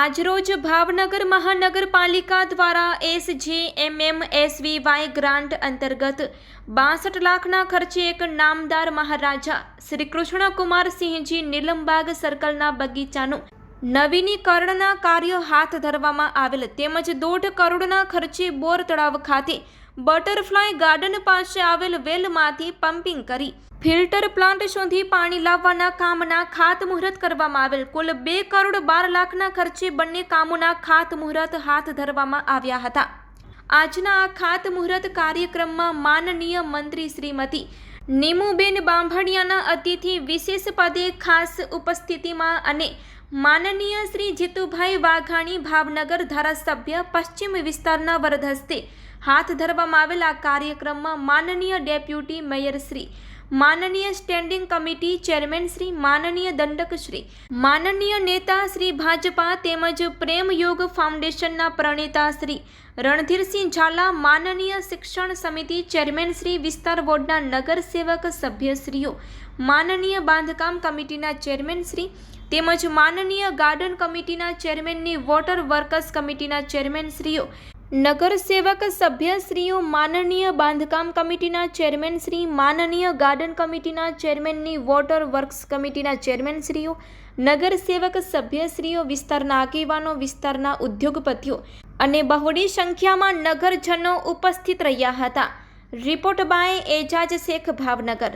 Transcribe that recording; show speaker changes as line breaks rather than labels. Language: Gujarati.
આજરોજ ભાવનગર મહાનગરપાલિકા દ્વારા એસજીએમએમએસવીવાય ગ્રાન્ટ અંતર્ગત બાસઠ લાખના ખર્ચે એક નામદાર મહારાજા શ્રી કૃષ્ણકુમારસિંહજી નીલમબાગ સર્કલના બગીચાનું નવીનીકરણના કાર્ય હાથ ધરવામાં આવેલ તેમજ દોઢ કરોડના ખર્ચે બોર તળાવ ખાતે બટરફ્લાય ગાર્ડન પાસે આવેલ વેલમાંથી પમ્પિંગ કરી ફિલ્ટર પ્લાન્ટ સુધી પાણી લાવવાના કામના ખાતમુહૂર્ત કરવામાં આવેલ. કુલ બે કરોડ બાર લાખના ખર્ચે બંને કામોના ખાતમુહૂર્ત હાથ ધરવામાં આવ્યા હતા. આજના આ ખાતમુહૂર્ત કાર્યક્રમમાં માનનીય મંત્રી શ્રીમતી નીમુબેન બાંભણિયાના અતિથિ વિશેષ પદે ખાસ ઉપસ્થિતિમાં અને માનનીય શ્રી જીતુભાઈ વાઘાણી ભાવનગર ધારાસભ્ય પશ્ચિમ વિસ્તારના વરદ હાથ ધરવામાં આવેલા કાર્યક્રમમાં માનનીય ડેપ્યુટી મેયર શ્રી માનનીય સ્ટેન્ડિંગ કમિટી ચેરમેન શ્રી માનનીય દંડક શ્રી માનનીય નેતા શ્રી ભાજપા તેમજ પ્રેમ યોગ ફાઉન્ડેશનના પ્રણેતા શ્રી રણધીરસિંહ ઝાલા, માનનીય શિક્ષણ સમિતિ ચેરમેન શ્રી વિસ્તાર વોર્ડના નગરસેવક સભ્યશ્રીઓ, માનનીય બાંધકામ કમિટીના ચેરમેન શ્રી તેમજ માનનીય ગાર્ડન કમિટીના ચેરમેનની વોટર વર્કર્સ કમિટીના ચેરમેનશ્રીઓ નગરસેવક સભ્યશ્રીઓ માનનીય બાંધકામ કમિટીના ચેરમેન શ્રી, માનનીય ગાર્ડન કમિટીના ચેરમેનની વોટર વર્ક્સ કમિટીના ચેરમેનશ્રીઓ નગરસેવક સભ્યશ્રીઓ વિસ્તારના આગેવાનો, વિસ્તારના ઉદ્યોગપતિઓ અને બહોળી સંખ્યામાં નગરજનો ઉપસ્થિત રહ્યા હતા. Report by Ejaz Shaikh, Bhavnagar.